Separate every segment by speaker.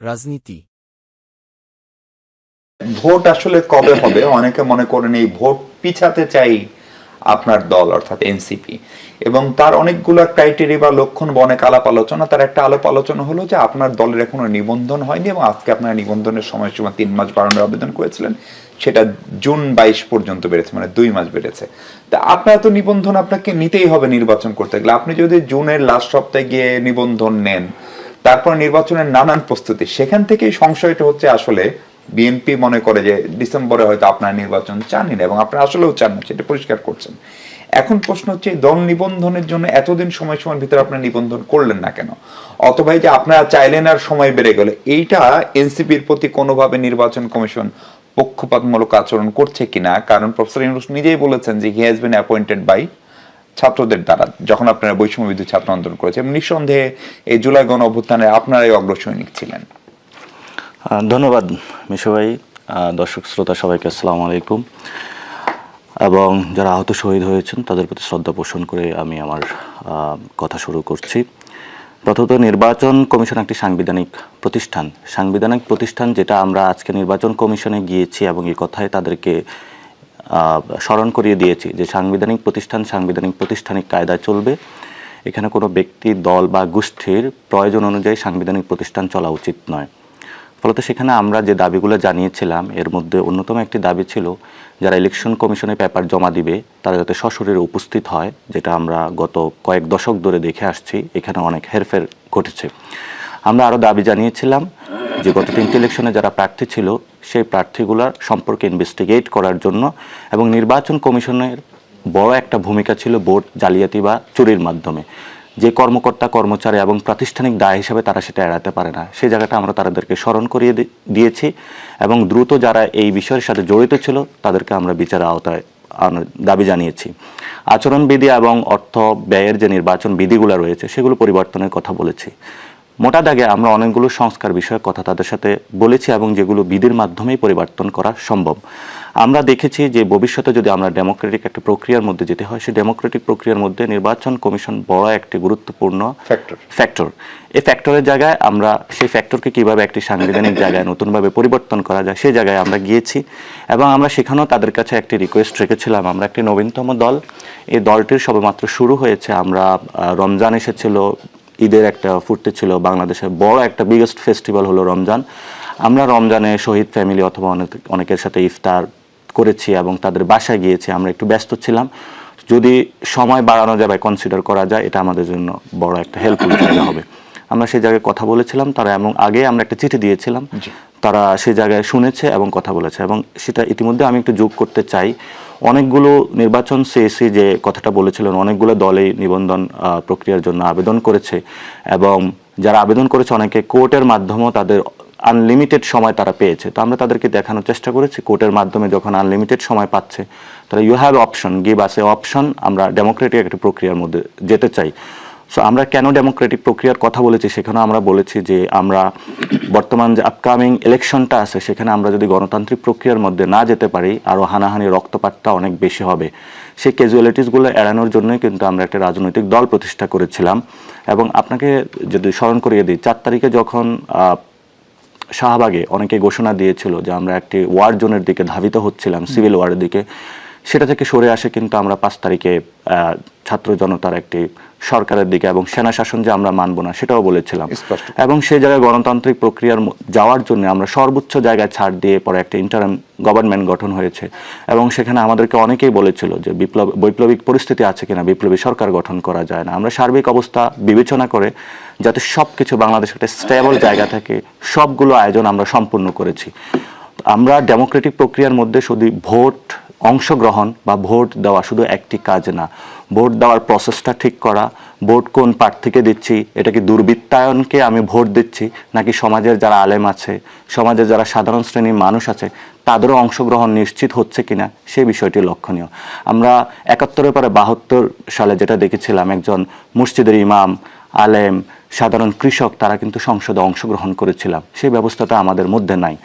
Speaker 1: রাজনীতি।
Speaker 2: ভোট আসলে কবে হবে? অনেকে মনে করেন এই ভোট পিছাতে চাই আপনার দল, অর্থাৎ এনসিপি এবং তার অনেকগুলো ক্রাইটেরিয়া বা লক্ষণ বা অনেক আলাপ আলোচনা, তার একটা আলাপ আলোচনা হলো যে আপনার দলের এখনও নিবন্ধন হয়নি এবং আজকে আপনার নিবন্ধনের সময়সীমা তিন মাস বাড়ানোর আবেদন করেছিলেন, সেটা জুন বাইশ পর্যন্ত বেড়েছে মানে দুই মাস বেড়েছে। তা আপনার তো নিবন্ধন আপনাকে নিতেই হবে নির্বাচন করতে গেলে। আপনি যদি জুনের লাস্ট সপ্তাহে গিয়ে নিবন্ধন নেন তারপর নির্বাচনের নানান প্রস্তুতি। সেখান থেকেই সংশয়টা হচ্ছে আসলে বিএনপি মনে করে যে ডিসেম্বরে হয়তো আপনার নির্বাচন চানই না এবং আপনারা আসলেও চান না, সেটা পরিষ্কার করছেন। এখন প্রশ্ন হচ্ছে দল নিবন্ধনের জন্য এতদিন সময় সময়ের ভিতরে আপনার নিবন্ধন করলেন না কেন? অথবা যে আপনারা চাইলেন আর সময় বেড়ে গেল, এইটা এনসিপির প্রতি কোনোভাবে নির্বাচন কমিশন পক্ষপাতমূলক আচরণ করছে কিনা? কারণ প্রফেসর ইউনুস নিজেই বলেছেন যে he has been appointed by ছাত্রদের দ্বারা, যখন আপনারা বৈষম্য বিদ্যুৎ ছাত্র আন্দোলন করেছে এবং নিঃসন্দেহে এই জুলাই গণ অভ্যুত্থানে আপনারাই অগ্রসৈনিক ছিলেন।
Speaker 3: ধন্যবাদ মিশু ভাই। দর্শক শ্রোতা সবাইকে আসসালামু আলাইকুম। এবং যারা আহত শহীদ হয়েছেন, তাদের প্রতি শ্রদ্ধা পোষণ করে আমি আমার কথা শুরু করছি। প্রথমত, নির্বাচন কমিশন একটি সাংবিধানিক প্রতিষ্ঠান। সাংবিধানিক প্রতিষ্ঠান যেটা আমরা আজকে নির্বাচন কমিশনে গিয়েছি এবং এই কথায় তাদেরকে স্মরণ করিয়ে দিয়েছি যে সাংবিধানিক প্রতিষ্ঠান সাংবিধানিক প্রতিষ্ঠানিক কায়দায় চলবে। এখানে কোনো ব্যক্তি, দল বা গোষ্ঠীর প্রয়োজন অনুযায়ী সাংবিধানিক প্রতিষ্ঠান চলা উচিত নয়। ফলত সেখানে আমরা যে দাবিগুলো জানিয়েছিলাম, এর মধ্যে অন্যতম একটি দাবি ছিল যারা ইলেকশন কমিশনে পেপার জমা দিবে, তারা যাতে সশরীরে উপস্থিত হয়, যেটা আমরা গত কয়েক দশক ধরে দেখে আসছি। এখানে অনেক হেরফের ঘটেছে। আমরা আরও দাবি জানিয়েছিলাম যে গত তিনটি ইলেকশনে যারা প্রার্থী ছিল, সেই প্রার্থীগুলোর সম্পর্কে ইনভেস্টিগেট করার জন্য এবং নির্বাচন কমিশনের বড় একটা ভূমিকা ছিল ভোট জালিয়াতি বা চুরির মাধ্যমে। যে কর্মকর্তা, কর্মচারী এবং প্রাতিষ্ঠানিক দায় হিসাবে তারা সেটা এড়াতে পারে না। সেই জায়গাটা আমরা তাদেরকে স্মরণ করিয়ে দিয়েছি এবং দ্রুত যারা এই বিষয়ের সাথে জড়িত ছিল, তাদেরকে আমরা বিচার আওতায় দাবি জানিয়েছি। আচরণবিধি এবং অর্থ ব্যয়ের যে নির্বাচন বিধিগুলো রয়েছে, সেগুলো পরিবর্তনের কথা বলেছি। মোটা দাগে আমরা অনেকগুলো সংস্কার বিষয়ক কথা তাদের সাথে বলেছি এবং যেগুলো বিধির মাধ্যমেই পরিবর্তন করা সম্ভব। আমরা দেখেছি যে ভবিষ্যতে যদি আমরা ডেমোক্রেটিক একটা প্রক্রিয়ার মধ্যে যেতে হয় সেই ডেমোক্রেটিক প্রক্রিয়ার মধ্যে নির্বাচন কমিশন বড় একটি গুরুত্বপূর্ণ. ফ্যাক্টর এই ফ্যাক্টরের জায়গায় আমরা সেই ফ্যাক্টরকে কীভাবে একটি সাংবিধানিক জায়গায় নতুনভাবে পরিবর্তন করা যায় সেই জায়গায় আমরা গিয়েছি এবং আমরা সেখানেও তাদের কাছে একটি রিকোয়েস্ট রেখেছিলাম। আমরা একটি নবীনতম দল। এই দলটির সবেমাত্র শুরু হয়েছে। আমরা রমজান এসেছিল ঈদের একটা ফুটতে ছিল, বাংলাদেশের বড় একটা বিগেস্ট ফেস্টিভ্যাল হলো রমজান। আমরা রমজানে শহীদ ফ্যামিলি অথবা অনেক- অনেকের সাথে ইফতার করেছি এবং তাদের বাসায় গিয়েছি, আমরা একটু ব্যস্ত ছিলাম। যদি সময় বাড়ানো যায় বা কনসিডার করা যায়, এটা আমাদের জন্য বড় একটা হেল্পফুল জায়গা হবে। আমরা সেই জায়গায় কথা বলেছিলাম তারা এবং আগে আমরা একটা চিঠি দিয়েছিলাম তারা সেই জায়গায় শুনেছে এবং কথা বলেছে এবং সেটা ইতিমধ্যে আমি একটু যোগ করতে চাই। অনেকগুলো নির্বাচন সিএসি যে কথাটা বলেছিলেন অনেকগুলো দলেই নিবন্ধন প্রক্রিয়ার জন্য আবেদন করেছে এবং যারা আবেদন করেছে অনেকে কোর্টের মাধ্যমেও তাদের আনলিমিটেড সময় তারা পেয়েছে। তো আমরা তাদেরকে দেখানোর চেষ্টা করেছি কোর্টের মাধ্যমে যখন আনলিমিটেড সময় পাচ্ছে তারা you have option give us a option আমরা ডেমোক্রেটিক একটা প্রক্রিয়ার মধ্যে যেতে চাই। সো আমরা কেন ডেমোক্রেটিক প্রক্রিয়ার কথা বলেছি? সেখানেও আমরা বলেছি যে আমরা বর্তমান যে আপকামিং ইলেকশনটা আছে, সেখানে আমরা যদি গণতান্ত্রিক প্রক্রিয়ার মধ্যে না যেতে পারি আরও হানাহানি, রক্তপাতটা অনেক বেশি হবে। সেই ক্যাজুয়ালিটিসগুলো এড়ানোর জন্যই কিন্তু আমরা একটা রাজনৈতিক দল প্রতিষ্ঠা করেছিলাম। এবং আপনাকে যদি স্মরণ করিয়ে দিই, চার তারিখে যখন শাহবাগে অনেকে ঘোষণা দিয়েছিল যে আমরা একটি ওয়ার জোনের দিকে ধাবিত হচ্ছিলাম সিভিল ওয়ারের দিকে সেটা থেকে সরে আসে কিন্তু আমরা পাঁচ তারিখে ছাত্র জনতার একটি সরকারের দিকে এবং সেনা শাসন যে আমরা মানব না সেটাও বলেছিলাম। এবং সেই জায়গায় গণতান্ত্রিক প্রক্রিয়ার যাওয়ার জন্য আমরা সর্বোচ্চ জায়গায় ছাড় দিয়ে পরে একটা ইন্টারাম গভর্নমেন্ট গঠন হয়েছে। এবং সেখানে আমাদেরকে অনেকেই বলেছিল যে বিপ্লব বৈপ্লবিক পরিস্থিতি আছে কিনা বিপ্লবী সরকার গঠন করা যায় না। আমরা সার্বিক অবস্থা বিবেচনা করে যাতে সব কিছু বাংলাদেশ একটা স্টেবল জায়গা থাকে সবগুলো আয়োজন আমরা সম্পূর্ণ করেছি। আমরা ডেমোক্রেটিক প্রক্রিয়ার মধ্যে শুধু ভোট অংশগ্রহণ বা ভোট দেওয়া শুধু একটি কাজ না, ভোট দেওয়ার প্রসেসটা ঠিক করা, ভোট কোন প্রার্থীকে দিচ্ছি, এটা কি দুর্বৃত্তায়নকে আমি ভোট দিচ্ছি, নাকি সমাজের যারা আলেম আছে, সমাজের যারা সাধারণ শ্রেণির মানুষ আছে, তাদেরও অংশগ্রহণ নিশ্চিত হচ্ছে কিনা সেই বিষয়টি লক্ষণীয়। আমরা একাত্তরের পরে বাহাত্তর সালে যেটা দেখেছিলাম, একজন মসজিদের ইমাম আলেম সাধারণ কৃষক তারা কিন্তু সংসদে অংশগ্রহণ করেছিলাম। সেই ব্যবস্থাটা আমাদের মধ্যে নাই।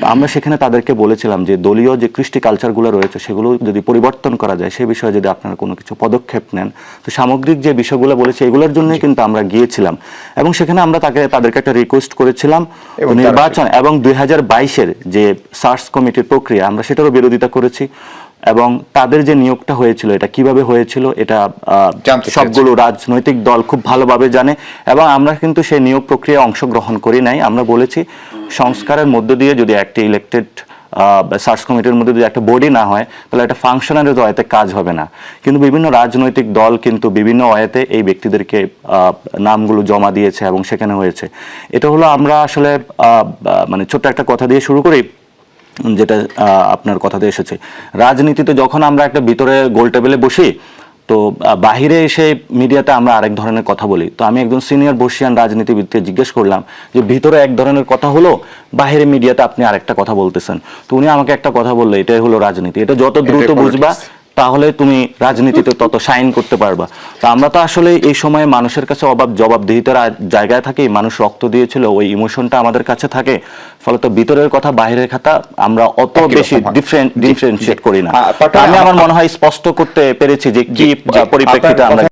Speaker 3: তো আমরা সেখানে তাদেরকে বলেছিলাম যে দলীয় যে কৃষ্টি কালচারগুলো রয়েছে সেগুলো যদি পরিবর্তন করা যায় সে বিষয়ে যদি আপনারা কোনো কিছু পদক্ষেপ নেন। তো সামগ্রিক যে বিষয়গুলো বলেছে এগুলোর জন্যই কিন্তু আমরা গিয়েছিলাম। এবং সেখানে আমরা তাকে তাদেরকে একটা রিকোয়েস্ট করেছিলাম নির্বাচন। এবং দুই হাজার বাইশের যে সার্চ কমিটির প্রক্রিয়া আমরা সেটারও বিরোধিতা করেছি। এবং তাদের যে নিয়োগটা হয়েছিল এটা কীভাবে হয়েছিল এটা। সবগুলো রাজনৈতিক দল খুব ভালোভাবে জানে এবং আমরা কিন্তু সেই নিয়োগ প্রক্রিয়ায় অংশগ্রহণ করি নাই। আমরা বলেছি সংস্কারের মধ্য দিয়ে যদি একটি ইলেক্টেড সার্চ কমিটির মধ্যে যদি একটা বডি না হয় তাহলে একটা ফাংশনারি ওয়াতে কাজ হবে না। কিন্তু বিভিন্ন রাজনৈতিক দল কিন্তু বিভিন্ন ওয়াতে এই ব্যক্তিদেরকে আহ, নামগুলো জমা দিয়েছে এবং সেখানে হয়েছে। এটা হলো আমরা আসলে আহ, মানে ছোট্ট একটা কথা দিয়ে শুরু করি। যেটা আপনার কথাতে এসেছে। রাজনীতিতে যখন আমরা একটা ভিতরে গোল টেবিলে বসি তো বাহিরে এসে মিডিয়াতে আমরা আরেক ধরনের কথা বলি। তো আমি একজন সিনিয়র বর্ষিয়ান রাজনীতিবিদকে জিজ্ঞেস করলাম যে ভিতরে এক ধরনের কথা হলো বাহিরে মিডিয়াতে আপনি আরেকটা কথা বলতেছেন? তো উনি আমাকে একটা কথা বলল এটাই হলো রাজনীতি। এটা যত দ্রুত। বুঝবা তাহলে তুমি রাজনীতিতে তত সাইন করতে পারবা। তো আমরা তো আসলে এই সময়ে মানুষের কাছে অভাব জবাবদিহিতার জায়গায় থাকি মানুষ রক্ত দিয়েছিল ওই ইমোশনটা আমাদের কাছে থাকে। ফলে তো ভিতরের কথা বাইরের খাতা আমরা অত বেশি ডিফারেন্ট ডিফারেন্সিয়েট করি না আমি আমার মনে হয় স্পষ্ট করতে পেরেছি যে কি। পরিপ্রেক্ষিতে আমরা